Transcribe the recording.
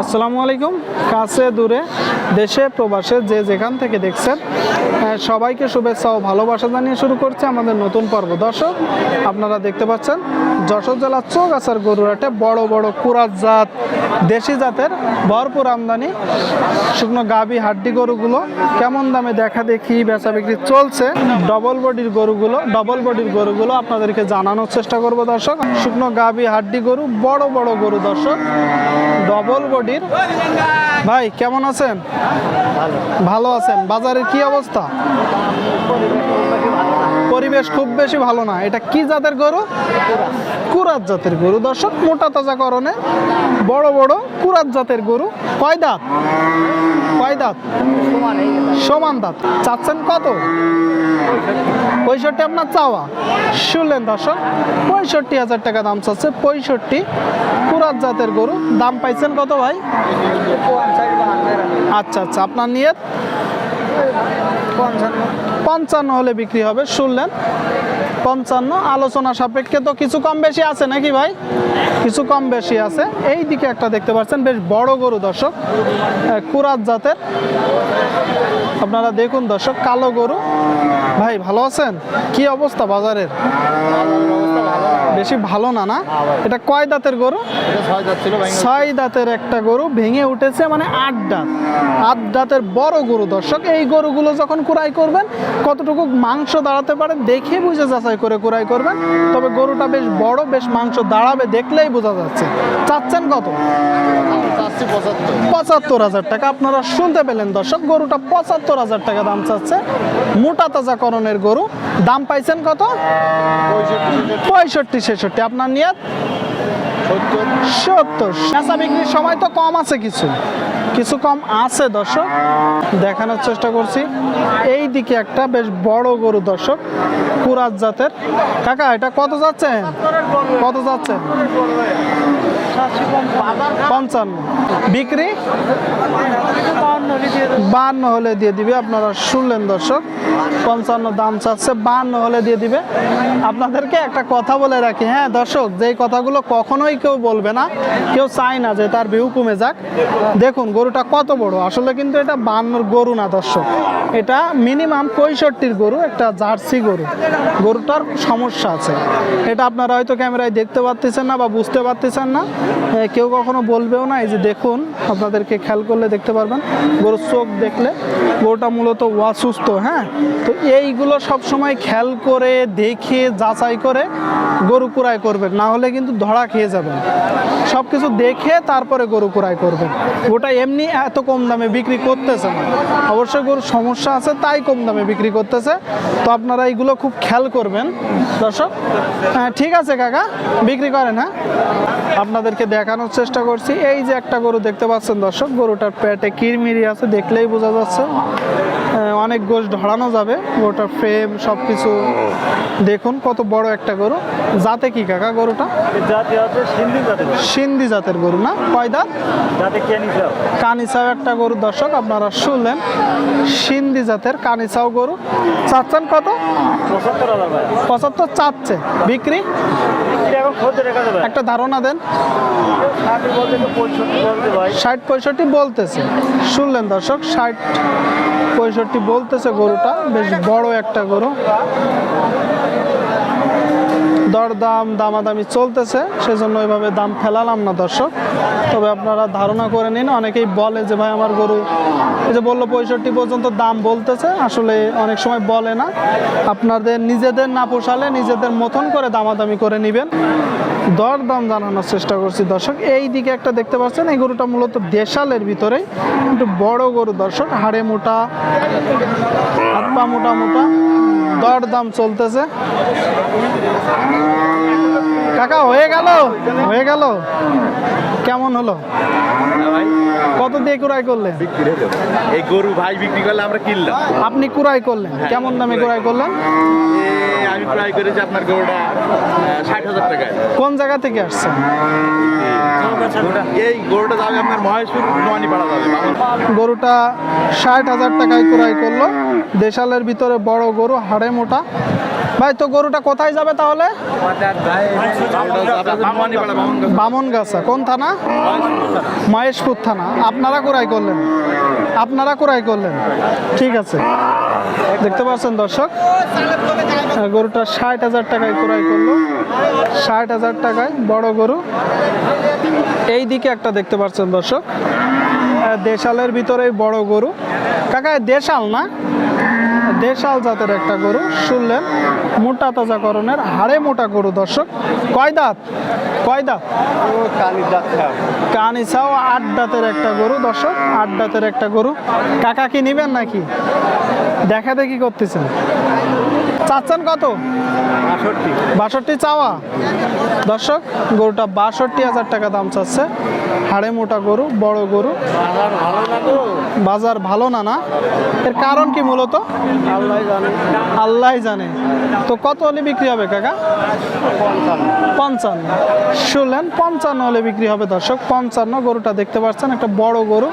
আসসালামু আলাইকুম কাছে দূরে। দেশে, প্রবাসে, যে যেখান থেকে দেখছেন সবাইকে শুভেচ্ছা ও ভালোবাসা জানিয়ে শুরু করছে আমাদের নতুন পর্ব। দর্শক, আপনারা দেখতে পাচ্ছেন, যশোর জেলার চোখ চৌগাছার গরুরাটে বড় বড় কুরাত জাত, দেশি জাতের ভরপুর আমদানি, শুকনো গাবি হাড্ডি গরুগুলো কেমন দামে দেখা দেখি বেচা বিক্রি চলছে। ডবল বডির গরুগুলো ডবল বডির গরুগুলো আপনাদেরকে জানানোর চেষ্টা করব দর্শক। শুকনো গাবি হাড্ডি গরু, বড় বড় গরু দর্শক ডবল বডির ভাই, কেমন আছেন? ভালো আছেন। বাজারের কি অবস্থা? পরিবেশ খুব বেশি ভালো না। এটা কি জাতের গরু? কুরাত জাতের গরু। দর্শক, মোটা তাজা করণে বড় বড় কুরাত জাতের গরু। কয় দাঁত? কয় দাঁত? সমান দাঁত। চাচ্ছেন কত? পঁয়ষট্টি আপনার চাওয়া। শুনলেন দর্শক, পঁয়ষট্টি হাজার টাকা দাম চাচ্ছে পঁয়ষট্টি কুরাত জাতের গরু। দাম পাইছেন কত ভাই? আচ্ছা আচ্ছা আপনার নিয়ত? পঞ্চান্ন। হলে বিক্রি হবে শুনলেন। পঞ্চান্ন আলোচনা সাপেক্ষে তো কিছু কম বেশি আছে নাকি ভাই? কিছু কম বেশি আছে। এই দিকে একটা দেখতে পাচ্ছেন বেশ বড় গরু দর্শক কুরাত জাতের। আপনারা দেখুন দর্শক কালো গরু। ভাই ভালো আছেন? কি অবস্থা বাজারের? বেশি ভালো না না? এটা কয় দাঁতের গরু? ছয় দাঁতের একটা গরু ভেঙে উঠেছে মানে আট দাঁত। আট দাঁতের বড় গরু দর্শক। এই গরুগুলো যখন কুড়াই করবেন কতটুকু মাংস দাঁড়াতে পারে দেখে বুঝে যাচাই করে কুড়াই করবেন। তবে গরুটা বেশ বড় বেশ মাংস দাঁড়াবে দেখলেই বোঝা যাচ্ছে। চাচ্ছেন কত? পঁচাত্তর। হাজার টাকা। আপনারা শুনতে পেলেন দর্শক গরুটা পঁচাত্তর হাজার টাকা দাম চাচ্ছে। মোটা তাজা করণের গরু। দাম পাইছেন কত? পঁয়ষট্টি ছেষট্টি আপনার নিয়ত? সত্তর। পেঁচা বিক্রির সময় তো কম আছে কিছু। কিছু কম আছে দর্শক। দেখানোর চেষ্টা করছি। এই দিকে একটা বেশ বড় গরু দর্শক। কুরাত জাতের। কাকা এটা কত যাচ্ছে? কত যাচ্ছে? পঞ্চান্ন। বিক্রি? বান্ন হলে দিয়ে দিবে। আপনারা শুনলেন দর্শক, পঞ্চান্ন দাম চাচ্ছে, বান্ন হলে দিয়ে দিবে। আপনাদেরকে একটা কথা বলে রাখি হ্যাঁ দর্শক, যেই কথাগুলো কখনোই কেউ বলবে না, কেউ চায় না যে তার ভিউ কমে যাক। দেখুন, গরুটা কত বড়, আসলে কিন্তু এটা বান্নর গরু না দর্শক। এটা মিনিমাম পঁয়ষট্টির গরু, একটা জার্সি গরু। গরুটার সমস্যা আছে। এটা আপনারা হয়তো ক্যামেরায় দেখতে পাচ্ছেন না বা বুঝতে পারতেছেন না। কেউ কখনো বলবেও না, এই যে দেখুন, আপনাদেরকে খেয়াল করলে দেখতে পারবেন। গরুর চোখ দেখলে গরুটা মূলত অসুস্থ হ্যাঁ? তো এইগুলো সব সময় খেয়াল করে দেখে যাচাই করে গরু কুড়াই করবেন না হলে কিন্তু ধরা খেয়ে যাবেন। সব কিছু দেখে তারপরে গরু কুড়াই করবেন। ওটা এমনি এত কম দামে বিক্রি করতেছে না। অবশ্যই গরুর সমস্যা আছে তাই কম দামে বিক্রি করতেছে। তো আপনারা এইগুলো খুব খেয়াল করবেন। দর্শক হ্যাঁ, ঠিক আছে কাকা বিক্রি করেন হ্যাঁ? আপনাদেরকে দেখানোর চেষ্টা করছি। এই যে একটা গরু দেখতে পাচ্ছেন দর্শক গরুটার পেটে কিরমিরি আছে দেখলেই বোঝা যাচ্ছে। অনেক গোশ ধরানো যাবে গরুটার ফ্রেম সব কিছু দেখুন কত বড় একটা গরু। জাতে কি কাকা গরুটা? সিন্ধি জাতের গরু। না? কয় দাঁত? কানিসাও। একটা গরু দর্শক আপনারা শুনলেন। সিন্ধি জাতের কানিসাও গরু। চাচ্ছেন কত? পঁচাত্তর চাচ্ছে। বিক্রি? একটা ধারণা দেন। ষাট পঁয়ষট্টি বলতেছে। শুনলেন দর্শক ষাট পঁয়ষট্টি বলতেছে গরুটা বেশ বড় একটা গরু। দরদাম, দামাদামি চলতেছে, সেজন্য ওইভাবে দাম ফেলালাম না দর্শক। তবে আপনারা ধারণা করে নিন, অনেকেই বলে যে, ভাই, আমার গরু এই যে বলল পঁয়ষট্টি পর্যন্ত দাম বলতেছে, আসলে অনেক সময় বলে না। আপনাদের নিজেদের না পোষালে নিজেদের মতন করে দামাদামি করে নেবেন। দরদাম জানানোর চেষ্টা করছি দর্শক। এই দিকে একটা দেখতে পাচ্ছেন, এই গরুটা মূলত দেশালের ভিতরে একটু বড় গরু দর্শক, হাড়ে মোটা, হাত পা মোটা মোটা। দরদাম চলতেছে। কাকা হয়ে গেল? হয়ে গেল? কেমন হলো? কত দিয়ে কুড়াই করলেন? এই গরু ভাই বিক্রি করলে আমরা কিনলাম। আপনি কুড়াই করলেন? কেমন দামে কুড়াই করলেন? আমি প্রায় করেছি আপনার গরুটা ষাট হাজার টাকায়। কোন জায়গা থেকে আসছেন? এই গরুটা যাবে আপনার মহেশপুর নোয়ানিপাড়া যাবে গরুটা ষাট হাজার টাকায় ক্রয় করল। দেশালের ভিতরে বড় গরু হাড়ে মোটা। ভাই তো গরুটা কোথায় যাবে তাহলে? বামুনগাছা। বামনগাছা কোন থানা? মহেশপুর থানা। আপনারা কোরাই করলেন। আপনারা কোরাই করলেন। ঠিক আছে। দেখতে পাচ্ছেন দর্শক? গরুটা ষাট হাজার টাকায় ক্রয় করল। ষাট হাজার টাকায় বড় গরু। এই দিকে একটা দেখতে পাচ্ছেন দর্শক। দেশালের ভিতরে বড় গরু। কাকা, দেশাল না? দেশাল জাতের একটা গরু শুনলেন মোটা তাজাকরণের হাড়ে মোটা গরু দর্শক। কয় দাঁত? কয় দাঁত? কানিসাও আট দাঁতের একটা গরু দর্শক আট দাঁতের একটা গরু। কাকা কি নিবেন নাকি? দেখা দেখি করতেছেন। চাচ্ছেন কত? বাষট্টি। চাওয়া? দর্শক গরুটা বাষট্টি হাজার টাকা দাম চাচ্ছে। হাড়ে মোটা গরু বড় গরু। বাজার ভালো না না এর কারণ কি মূলত? আল্লাহ জানে। তো কত হলে বিক্রি হবে কাকা? পঞ্চান্ন। শুনলেন পঞ্চান্ন হলে বিক্রি হবে দর্শক। পঞ্চান্ন গরুটা দেখতে পাচ্ছেন একটা বড় গরু।